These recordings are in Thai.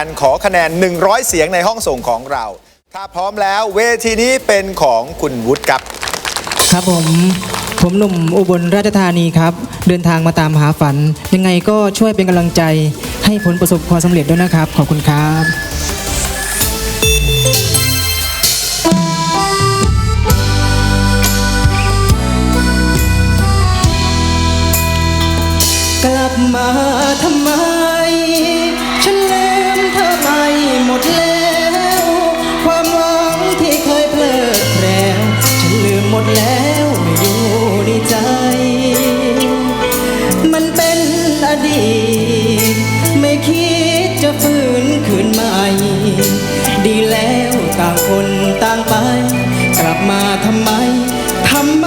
การขอคะแนน 100 เสียงในห้องส่งของเรา ถ้าพร้อมแล้วเวทีนี้เป็นของคุณวุฒิครับ ครับผม ผมหนุ่มอุบลราชธานีครับ เดินทางมาตามหาฝัน ยังไงก็ช่วยเป็นกำลังใจให้ผลประสบความสำเร็จด้วยนะครับ ขอบคุณครับ กลับมาทำไม ดีตไม่คิดจะฟื้นคืนใหม่ ดีแล้วต่างคนต่างไป กลับมาทำไมทำไม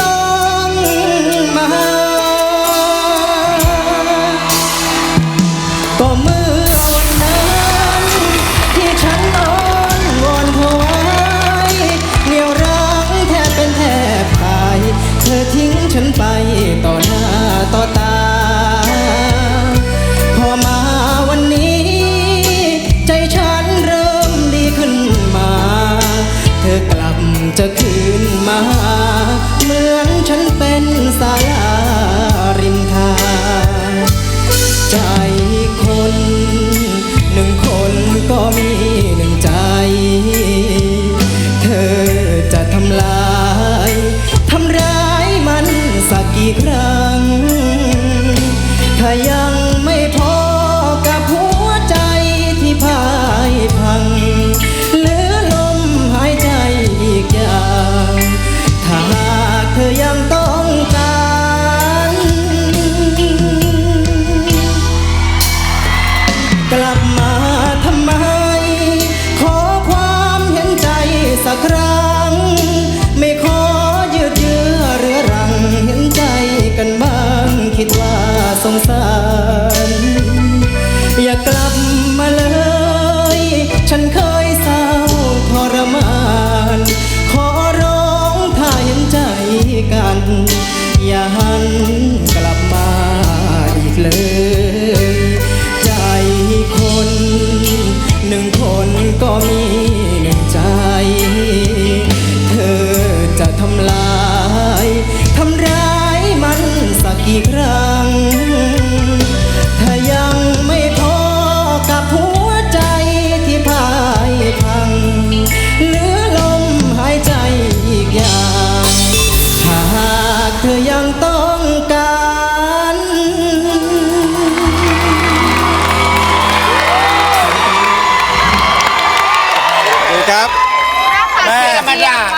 ต้องมา ก็เมื่อ เหมือนฉันเป็นสาลาริมทางใจคนหนึ่งคนก็มีหนึ่งใจ เธอจะทำลาย ทำร้ายมันสักกี่ครั้ง ต้องการดูครับ แม่